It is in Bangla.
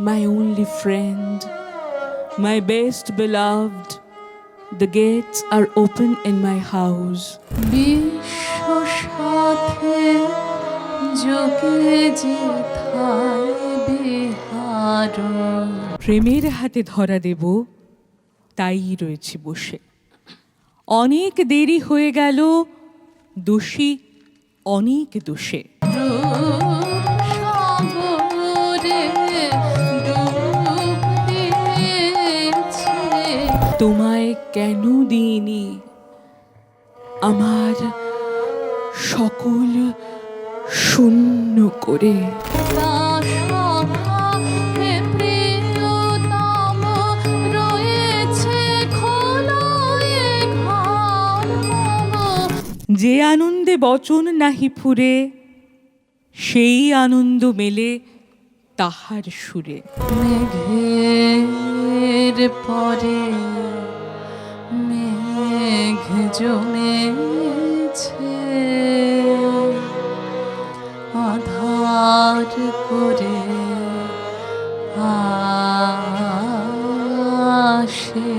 my only friend, my best beloved. The gates are open in my house. বিশ্ব সাথে যোগে যেথায় বিহার প্রেমের হাতে ধরা দেব তাই রয়েছি বসে অনেক দেরি হয়ে গেল দোষী অনেক দোষে তোমায় কেন দিইনি? আমার সকল শূন্য করে। যে আনন্দে বচন নাহি ফুরে সেই আনন্দ মেলে তাহার সুরে। মেঘের পরে মেঘ জমেছে। আধার করে আসে